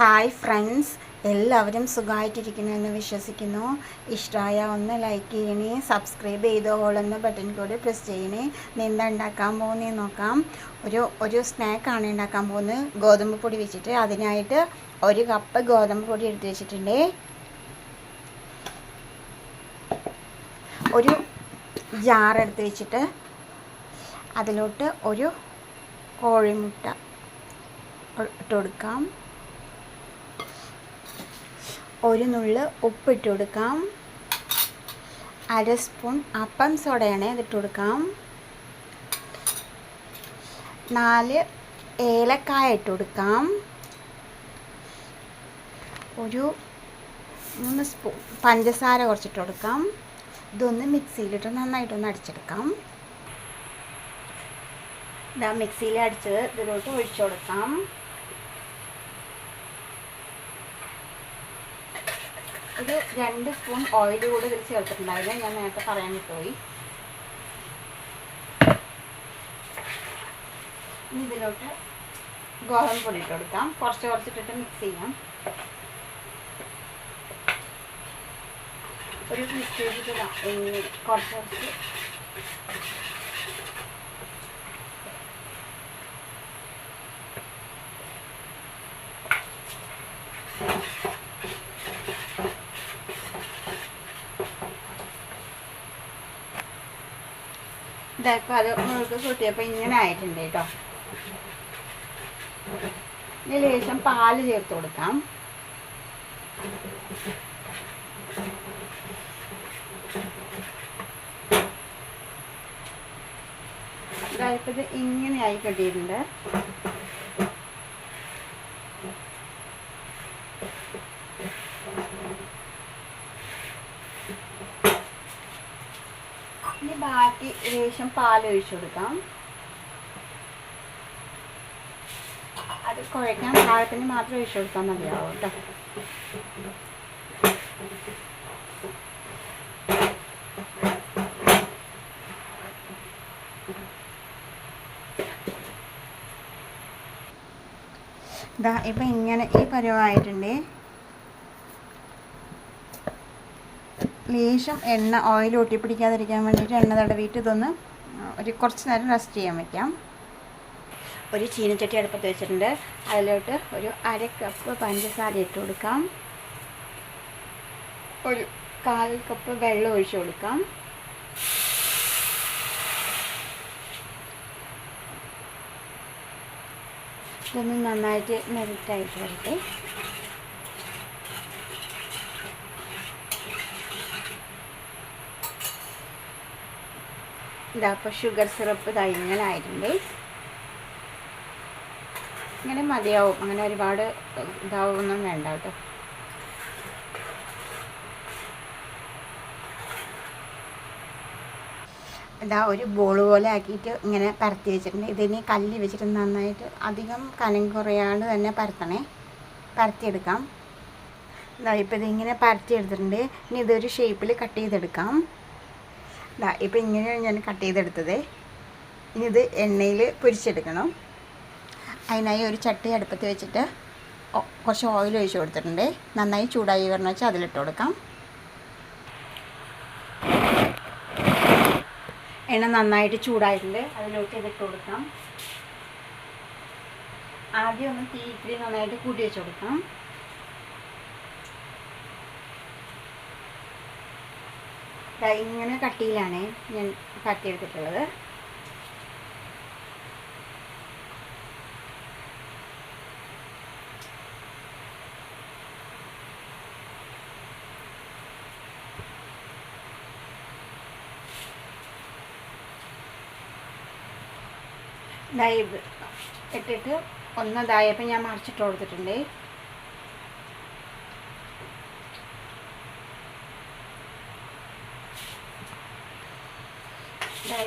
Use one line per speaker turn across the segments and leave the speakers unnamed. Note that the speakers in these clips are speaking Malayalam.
ഹായ് ഫ്രണ്ട്സ് എല്ലാവരും സുഖമായിട്ടിരിക്കുന്നു എന്ന് വിശ്വസിക്കുന്നു. ഇഷ്ടമായ ഒന്ന് ലൈക്ക് ചെയ്യണേ സബ്സ്ക്രൈബ് ചെയ്ത് ഓളെന്ന് ബട്ടൺ കൂടി പ്രസ് ചെയ്യണേ. നിന്ന് ഉണ്ടാക്കാൻ പോകുന്നേ നോക്കാം. ഒരു ഒരു സ്നാക്കാണ് ഉണ്ടാക്കാൻ പോകുന്നത്. ഗോതമ്പ് പൊടി വെച്ചിട്ട് അതിനായിട്ട് ഒരു കപ്പ് ഗോതമ്പ് പൊടി എടുത്ത് വെച്ചിട്ടുണ്ട്. ഒരു ജാർ എടുത്ത് വെച്ചിട്ട് അതിലോട്ട് ഒരു കോഴിമുട്ട ഇട്ട് കൊടുക്കാം. ഒരു നുള്ള് ഉപ്പിട്ട് കൊടുക്കാം. അര സ്പൂൺ അപ്പം സോഡയാണ് ഇതിട്ട് കൊടുക്കാം. നാല് ഏലക്കായ ഇട്ട് കൊടുക്കാം. ഒരു മൂന്ന് സ്പൂൺ പഞ്ചസാര കുറച്ചിട്ട് കൊടുക്കാം. ഇതൊന്ന് മിക്സിയിലിട്ട് നന്നായിട്ടൊന്ന് അടിച്ചെടുക്കാം. ഇതാ മിക്സിയിൽ അടിച്ചത് ഇതിലോട്ട് ഒഴിച്ചു കൊടുക്കാം. ഒരു രണ്ട് സ്പൂൺ ഓയിൽ കൂടെ ഇതിൽ ചേർത്തിട്ടുണ്ടായിരുന്നു. ഞാൻ നേരത്തെ പറയാൻ പോയി ഇതിലോട്ട് ഗോതമ്പ് പൊടി ഇട്ട് കൊടുക്കാം. കുറച്ച് കുറച്ചിട്ടിട്ട് മിക്സ് ചെയ്യാം. ഒരു മിക്സ് ചെയ്തിട്ട് കുറച്ച് കുറച്ച് ഇതായപ്പോൾ അത് ഇങ്ങനെ ആയിട്ടുണ്ട് കേട്ടോ. ലേശം പാൽ ചേർത്ത് കൊടുക്കാം. ഇങ്ങനെ ഇനി ബാക്കി ലേശം പാൽ ഒഴിച്ചു കൊടുക്കാം. അത് കുഴക്കാൻ പാകത്തിന് മാത്രം ഒഴിച്ചു കൊടുത്താൽ മതിയാവും കേട്ടോ. ഇതാ ഇപ്പം ഇങ്ങനെ ഈ പരുവായിട്ടുണ്ട്. ലേശം എണ്ണ ഓയിൽ ഒട്ടിപ്പിടിക്കാതിരിക്കാൻ വേണ്ടിയിട്ട് എണ്ണ തടവിയിട്ട് ഇതൊന്ന് ഒരു കുറച്ച് നേരം റെസ്റ്റ് ചെയ്യാൻ വയ്ക്കാം ഒരു ചീനച്ചട്ടി അടുപ്പത്ത് വെച്ചിട്ടുണ്ട്. അതിലോട്ട് ഒരു അര കപ്പ് പഞ്ചസാര ഇട്ട് കൊടുക്കാം. ഒരു കാൽ കപ്പ് വെള്ളം ഒഴിച്ചു കൊടുക്കാം. ഇതൊന്ന് നന്നായിട്ട് മെൽറ്റായിട്ട് വരട്ടെ. ഇതാ അപ്പോൾ ഷുഗർ സിറപ്പ് ആയിട്ടുണ്ട് ഇങ്ങനെ മതിയാവും. അങ്ങനെ ഒരുപാട് ഇതാവുമൊന്നും വേണ്ട കേട്ടോ. ഇതാ ഒരു ബോൾ പോലെ ആക്കിയിട്ട് ഇങ്ങനെ പരത്തി വെച്ചിട്ടുണ്ട്. ഇതിനി കല്ലി വെച്ചിട്ട് നന്നായിട്ട് അധികം കനം കുറയാണ്ട് തന്നെ പരത്തണേ. പരത്തിയെടുക്കാം. ഇതാ ഇപ്പോൾ ഇതിങ്ങനെ പരത്തി എടുത്തിട്ടുണ്ട് ഇനി ഇതൊരു ഷേപ്പിൽ കട്ട് ചെയ്തെടുക്കാം. ഇതാ ഇപ്പം ഇങ്ങനെയാണ് ഞാൻ കട്ട് ചെയ്തെടുത്തത്. ഇനി ഇത് എണ്ണയിൽ പൊരിച്ചെടുക്കണം. അതിനായി ഒരു ചട്ടി അടുപ്പത്ത് വെച്ചിട്ട് കുറച്ച് ഓയിൽ ഒഴിച്ച് കൊടുത്തിട്ടുണ്ട്. നന്നായി ചൂടായി വരണം വെച്ചാൽ അതിലിട്ട് കൊടുക്കാം. എണ്ണ നന്നായിട്ട് ചൂടായിട്ടുണ്ട്. അതിലോട്ട് ഇതിട്ട് കൊടുക്കാം. ആദ്യം ഒന്ന് തീ ഇത്തിരി നന്നായിട്ട് കൂട്ടി വെച്ച് കൊടുക്കാം. ഇങ്ങനെ കട്ടിയിലാണ് ഞാൻ കട്ടിയെടുത്തിട്ടുള്ളത്. ഇതായി ഇത് ഇട്ടിട്ട് ഒന്നതായപ്പോൾ ഞാൻ മറിച്ചിട്ട് കൊടുത്തിട്ടുണ്ട്.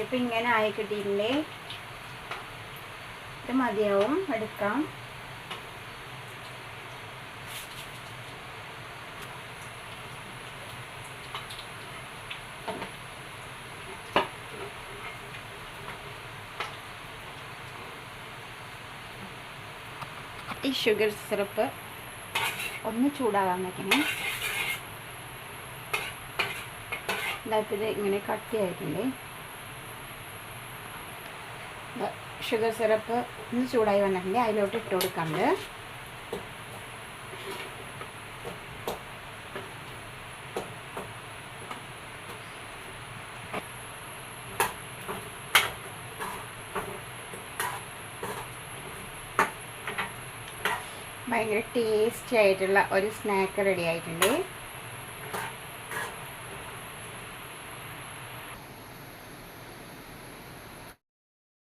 ഇപ്പം ഇങ്ങനെ ആയി കിട്ടിയിട്ടുണ്ട് ഇത് മതിയാവും എടുക്കാം. ഈ ഷുഗർ സിറപ്പ് ഒന്ന് ചൂടാകാൻ വയ്ക്കണേ ഇത് ഇങ്ങനെ കട്ടിയായിട്ടുണ്ട്. ഷുഗർ സിറപ്പ് ഒന്ന് ചൂടായി വന്നിട്ടുണ്ട്. അതിലോട്ട് ഇട്ട് കൊടുക്കാണ്ട്. ഭയങ്കര ടേസ്റ്റി ആയിട്ടുള്ള ഒരു സ്നാക്ക് റെഡി ആയിട്ടുണ്ട്.